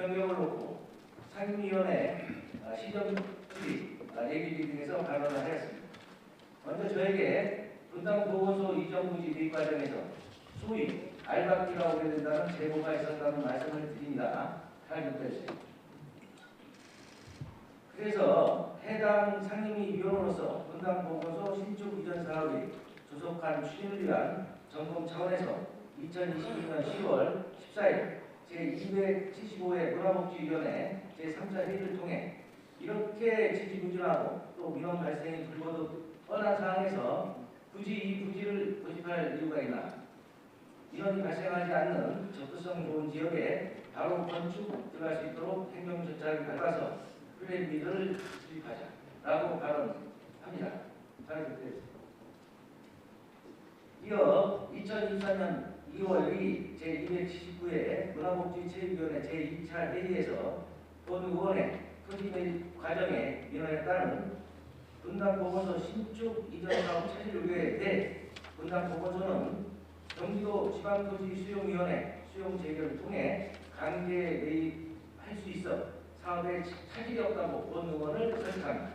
변경을 놓고 상임위원회 아, 시정주의 아, 예비비 등에서 발언을 하였습니다. 먼저 저에게 분당 보건소 이전 부지 대입 과정에서 소위 알박기가 오게 된다는 제보가 있었다는 말씀을 드립니다. 잘 듣겠습니다. 그래서 해당 상임위 위원으로서 분당 보건소 신축 이전 사업이 조속한 추진을 위한 점검 차원에서 2022년 10월 14일 제275회 문화복지위원회 제3차 회의를 통해 이렇게 지지부진하고 또 민원 발생이 불거듯 뻔한 상황에서 굳이 이 부지를 고집할 이유가 있나 민원이 발생하지 않는 접근성 좋은 지역에 바로 건축 들어갈 수 있도록 행정 절차를 밟아서 플랜 B를 수립하자 라고 발언합니다. 잘 듣겠습니다. 이어 2024년 2월 2일 제279회 문화복지 체육위원회 제2차 회의에서 본 의원의 토지매입 과정에 민원에 따른 분당 보건소 신축 이전 사업 차질 의뢰에 대해 분당 보건소는 경기도 지방토지수용위원회 수용 재결을 통해 강제 매입할 수 있어 사업에 차질이 없다고 본 의원을 설득합니다.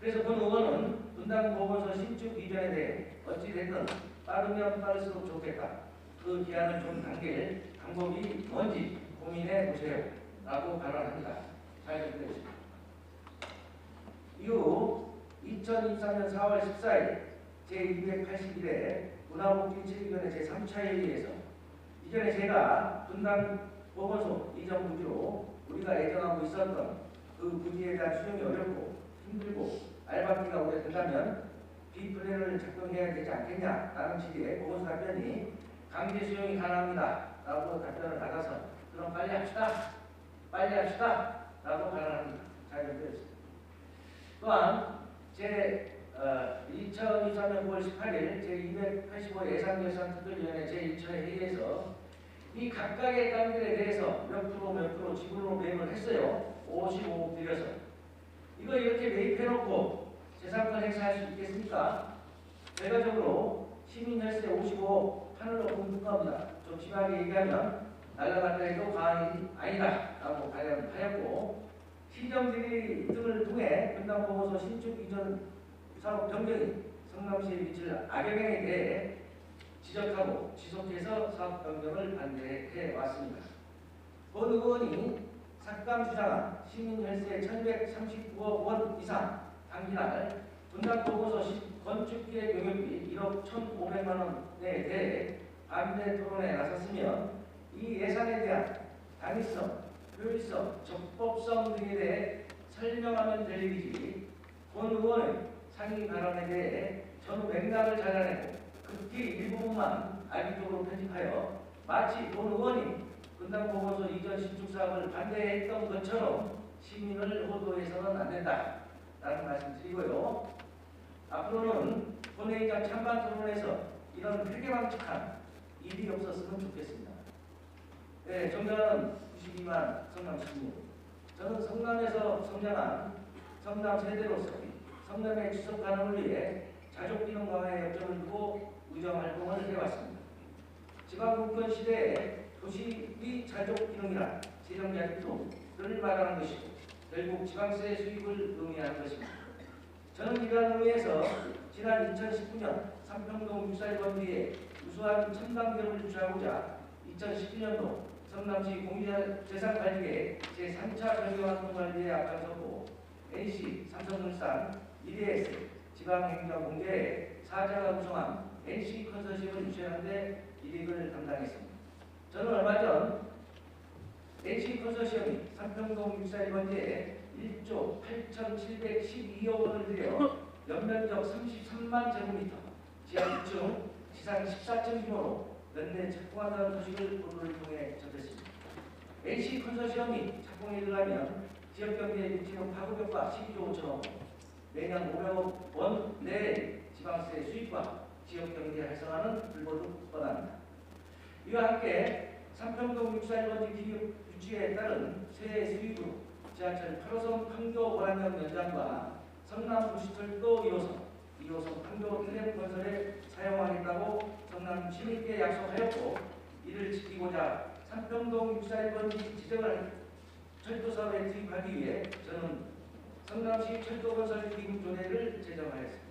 그래서 본 의원은 분당 보건소 신축 이전에 대해 어찌됐든 빠르면 빠를수록 좋겠다. 그 기한을 좀 당길 방법이 뭔지 고민해 보세요. 라고 발언합니다. 잘 듣겠습니다. 이후 2024년 4월 14일 제281회 문화복지체육위원회 제3차 회의에서 이전에 제가 분당 보건소 이전 부지로 우리가 예정하고 있었던 그 부지에 대한 수용이 어렵고 힘들고 알박기가 오게 된다면 B플랜을 작동해야 되지 않겠냐라는 취지의 보건소 답변이 강제 수용이 가능합니다. 라고 답변을 받아서 그럼 빨리 합시다. 빨리 합시다. 라고 발언합니다. 잘 들었습니다. 또한 제 어, 2023년 9월 18일 제285 예산결산 특별위원회 제1차 회의에서 이 각각의 땅들에 대해서 몇 프로 몇 프로 지분으로 매입을 했어요. 55억 들여서. 이거 이렇게 매입해놓고 재산권 행사할 수 있겠습니까? 결과적으로 시민혈세 55억 하늘로 공급합니다. 좀 심하게 얘기하면 날라갔다 해도 과언이 아니다 라고 발언하였고 시정들이 등을 통해 분당보건소 신축 이전 사업 변경이 성남시의 위치를 악영향에 대해 지적하고 지속해서 사업 변경을 반대해 왔습니다. 본 의원이 삭감 주장한 시민 혈세 1,139억 원 이상 당기날 분당보건소 건축기획 용역비 1억 1,500만 원에 대해 반대 토론에 나섰으면 이 예산에 대한 당위성, 효율성, 적법성 등에 대해 설명하면 될 일이지 본 의원의 상위 발언에 대해 전후 맥락을 잘라내고 극히 일부분만 악의적으로 편집하여 마치 본 의원이 분당 보건소 이전 신축 사업을 반대했던 것처럼 시민을 호도해서는 안 된다. 라는 말씀 드리고요. 앞으로는 본회의장 찬반 토론에서 이런 회개망측한 일이 없었으면 좋겠습니다. 네, 정자는 92만 성남 시민. 저는 성남에서 성장한 성남 세대로서 성남의 지속 가능을 위해 자족 기능 강화에 역점을 두고 의정 활동을 해왔습니다. 지방분권 시대에 도시의 자족 기능이란 재정자립도를 말하는 것이고 결국 지방세 수입을 의미하는 것입니다. 저는 이러한 의미에서 지난 2019년 삼평동 641번 뒤에 우수한 첨단기업을 유치하고자 2019년도 성남시 공유재산관리계 제3차 변경활동관리에 앞장섰고 NC, 삼성물산, EDS, 지방행정공제에 사자가 구성한 NC 컨소시엄을 유치하는데 이익을 담당했습니다. 저는 얼마 전 NC 컨소시엄이 삼평동 641번지에 1조 8,712억 원을 들여 연면적 33만 제곱미터, 지하 2층, 지상 14층 규모로 연내 착공한다는 소식을 보도를 통해 접했습니다. NC 컨소시엄이 착공에 들어가면 지역 경제에 미치는 파급효과 12조 5천억 원, 매년 500억 원 내의 지방세 수입과 지역 경제 활성화는 불보듯 뻔합니다. 이와 함께 삼평동 641번지 기업 유치에 따른 새 수입으로 지하철 8호선 판교 원안역 연장과 성남 부시철도 2호선, 2호선 판교 트램 건설에 사용하겠다고 성남 시민께 약속하였고 이를 지키고자 삼평동 641번지 지정을 철도 사업에 투입하기 위해 저는 성남시 철도건설 기금조례를 제정하였습니다.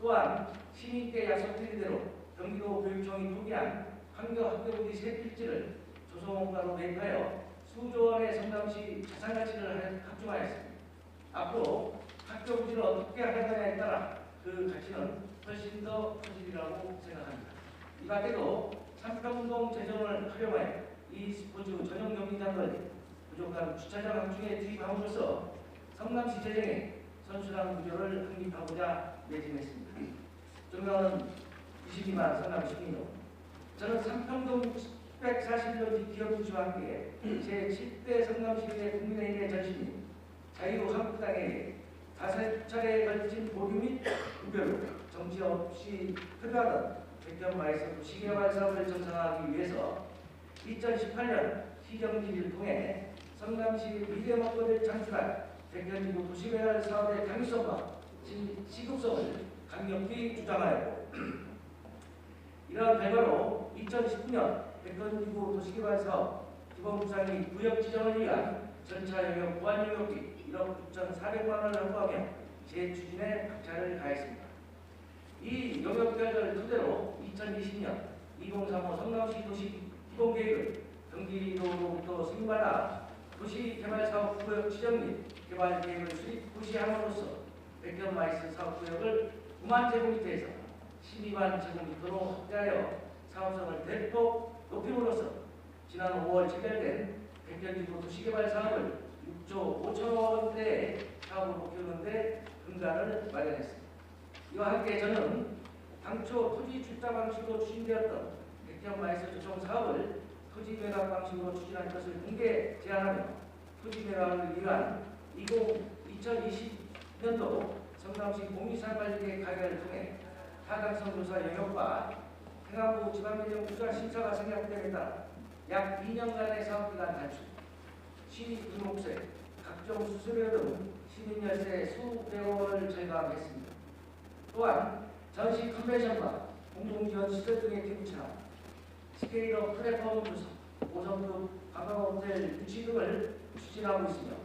또한 시민께 약속드린 대로 경기도 교육청이 포기한 환경 학교부지 세 필지를 조성원가로 매입하여 수조 원의 성남시 자산 가치를 합종하였습니다. 앞으로 학교 부지를 어떻게 하겠느냐에 따라 그 가치는 훨씬 더 커지리라고 생각합니다. 이 밖에도 삼평동 재정을 활용하여 이 스포츠 전용 경기장을 부족한 주차장 확충에 투입함으로써 성남시 재정에 선순환 구조를 확립하고자 매진했습니다. 존경하는 92만 성남 시민여, 저는 삼평동 141년 기업부지와 함께 제7대 성남시의 국민의힘의 전신인 자유한국당에 다섯 차례에 걸친 보류 및 구별로 정치 없이 표류하던 백현마에서 도시개발 사업을 정상화하기 위해서 2018년 시정지를 통해 성남시 미래 먹거리를 창출할 백현지구 도시개발 사업의 당위성과 시- 시급성을 강력히 주장하였고 이러한 결과로 2019년 백현지구 도시개발 사업 기본부상이 구역 지정을 위한 전차 영역 보안 영역비 1억 9,400만 원을 확보하며 재추진에 박차를 가했습니다. 이 영역 결과를 토대로 2020년 2035 성남시 도시 기본계획을 경기도로부터 승인받아 도시개발사업 구역 지정 및 개발 계획을 수립 고시함으로써 백현 마이스 사업구역을 9만 제곱미터에서 12만 제곱미터로 확대하여 사업성을 대폭 높임으로써 지난 5월 체결된 백현지구 도시개발 사업을 6조 5천억 원대의 사업을 목표하는데 근간을 마련했습니다. 이와 함께 저는 당초 토지 출자 방식으로 추진되었던 백현 마이스 조성 사업을 토지 매각 방식으로 추진할 것을 공개 제안하며 토지 매각을 위한 20, 2020년도 성남시 공유산관리계획 가결을 통해 타당성 조사 영역과 행안부 지방민정 부자 심사가 따라 약 2년간의 사업기간 단축, 시민 등록세, 각종 수수료 등 시민 열세 수백억 원을 절감했습니다. 또한 전시 컨벤션과 공공지원 시설 등의 기부차, 스케일업 플랫폼 구성, 5성급 관광호텔 유치 등을 추진하고 있으며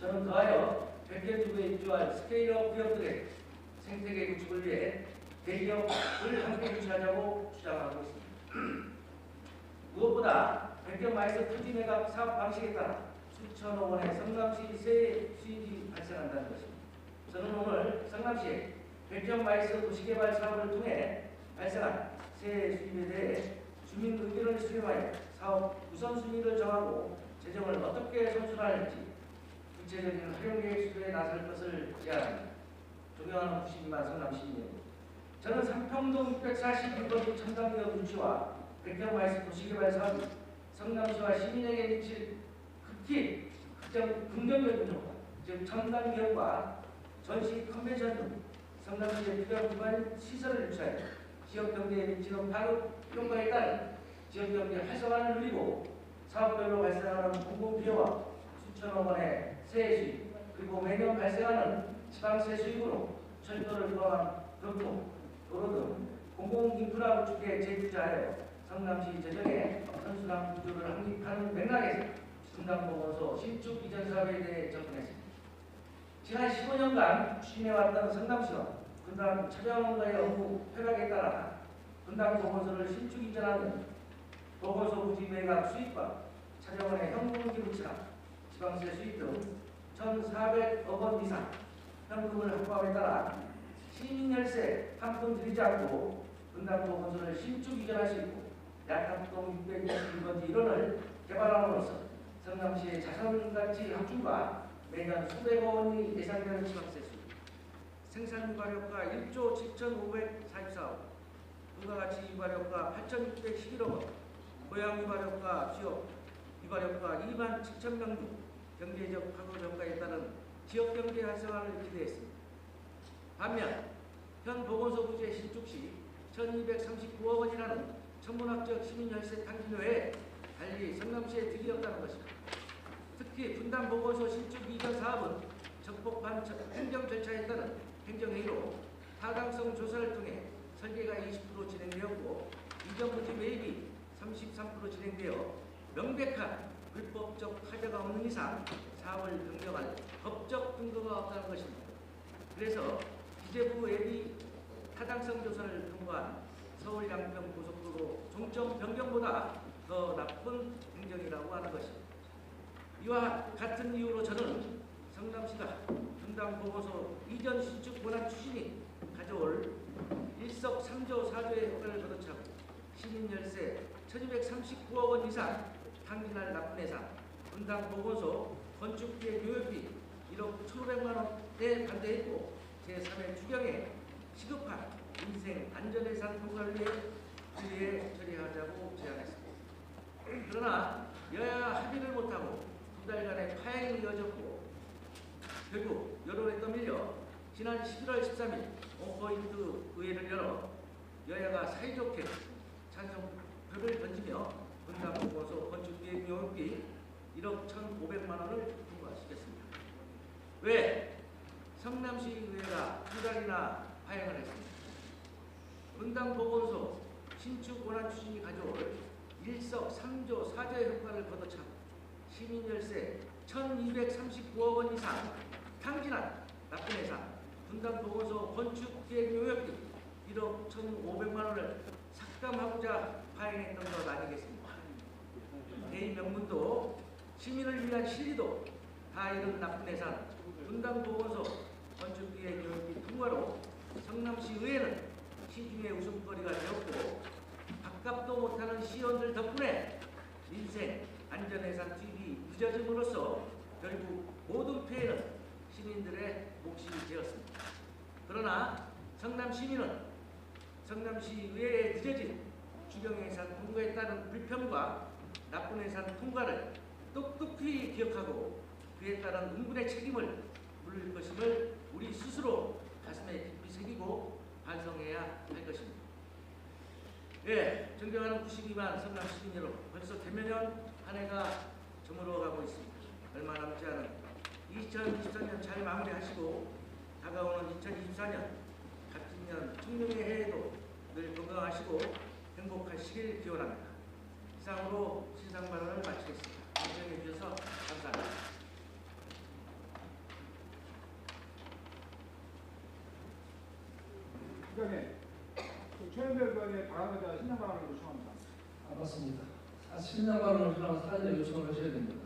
저는 더하여 백현지구에 입주할 스케일업 기업들의 생태계 구축을 위해 대기업을 함께 유치하자고 주장하고 있습니다. 무엇보다 백현 마이스 토지 매각 사업 방식에 따라 수천억 원의 성남시 세 수익이 발생한다는 것입니다. 저는 오늘 성남시에 백현 마이스 도시개발 사업을 통해 발생한 세 수입에 대해 주민 의견을 수렴하여 사업 우선순위를 정하고 재정을 어떻게 선순환할지 구체적인 활용 계획 수립에 나설 것을 제안합니다. 존경하는 92만 성남 시민 저는 삼평동 641번 첨단기업 유치와 백현 마이스 도시개발 사업이 성남시와 시민에게 미칠 극히 극정 긍정적인 효과, 즉 첨단 기업과 전시 컨벤션 등 성남시의 필요한 기반 시설을 유치하여 지역 경제에 미치는 파급 효과에 따른 지역 경제 활성화를 누리고 사업별로 발생하는 공공 비용과 수천억 원의 세액 수입 그리고 매년 발생하는 지방세 수입으로 철도를 포함한 교통, 도로 등 공공 인프라 구축에 재투자하여 성남시 재정에 선순환 구조를 확립하는 맥락에서 분당보건소 신축 이전 사업에 대해 접근했습니다. 지난 15년간 추진해왔던 성남시와 분당 차량원가의 업무 폐각에 따라 분당보건소를 신축 이전하는 보건소 부지 매각 수입과 차량원의 현금 기부차, 지방세 수입 등 1,400억 원 이상 현금을 확보함에 따라 시민 열세 한 푼 들이지 않고 분당보건소를 신축 이전할 수 있고 약합동 621번지 1원을 개발함으로써 성남시의 자산가치 확충과 매년 수백억 원이 예상되는 지방세 수입, 생산 유발효과 1조 7,544억, 부가가치 유발효과 8,611억 원, 고양 유발효과 지역 유발효과 2만 7천 명등 경제적 파급 효과에 따른 지역 경제 활성화를 기대했습니다. 반면 현 보건소 부지의 신축 시 1,239억 원이라는 천문학적 시민 열세 탕진 외에 달리 성남시에 득이 없다는 것입니다. 특히 분당 보건소 신축 이전 사업은 적법한 저- 행정 절차에 따른 행정회의로 타당성 조사를 통해 설계가 20% 진행되었고 이전 부지 매입이 33% 진행되어 명백한 불법적 타자가 없는 이상 사업을 변경할 법적 근거가 없다는 것입니다. 그래서 기재부 예비 타당성 조사를 통과한 서울 양평 고속도로 종점 변경보다 더 나쁜 행정이라고 하는 것입니다. 이와 같은 이유로 저는 성남시가 분당 보고서 이전 신축 권한 추진이 가져올 일석삼조 사조의 효과를 거둬차고 시민 열세 1239억 원 이상 당진할 납분 예산 분당 보건소 건축비의 교육비 1억 1,500만 원에 반대했고 제3의 추경에 시급한 인생 안전예산 통과를 위해 분리해 처리하자고 제안했습니다. 그러나 여야 합의를 못하고 두 달간의 파행이 이어졌고 결국 여론에 떠밀려 지난 11월 13일 원포인트 의회를 열어 여야가 사이좋게 찬성표를 던지며 분당 보고서 건축기획 용역비 1억 1,500만 원을 통과시켰습니다. 왜 성남시 의회가 두 달이나 파행을 했습니다. 분당 보건소 신축 원안 추진이 가져올 일석삼조 사조의 효과를 거둬차고 시민 열세 1,239억 원 이상 탕진한 나쁜 예산 분당 보건소 건축 기획 용역비 1억 1,500만 원을 삭감하고자 파행했던 것 아니겠습니까? 개인 명분도 시민을 위한 실리도 다 이룬 나쁜 예산 분당 보건소 건축 기획 용역비 통과로 성남시 의회는 시중의 웃음거리가 되었고 밥값도 못하는 시의원들 덕분에 민생 안전예산 투입이 늦어짐으로써 결국 모든 피해는 시민들의 몫이 되었습니다. 그러나 성남 시민은 성남시 의회에 늦어진 주경예산 통과에 따른 불편과 나쁜 예산 통과를 똑똑히 기억하고 그에 따른 응분의 책임을 물을 것임을 우리 스스로 가슴에 깊이 새기고 반성해야 할 것입니다. 예, 존경하는 92만 성남 시민 여러분, 벌써 대면연 한 해가 저물어가고 있습니다. 얼마 남지 않은 2023년 잘 마무리하시고 다가오는 2024년 같은 년 청룡의 해에도 늘 건강하시고 행복하시길 기원합니다. 이상으로 신상 발언을 마치겠습니다. 시청해 주셔서 감사합니다. 그다음에 최현배 의원의 발언에 대한 신상 발언을 요청합니다. 아, 맞습니다. 아, 신장 발언을 하라고 사전에 요청을 하셔야 됩니다.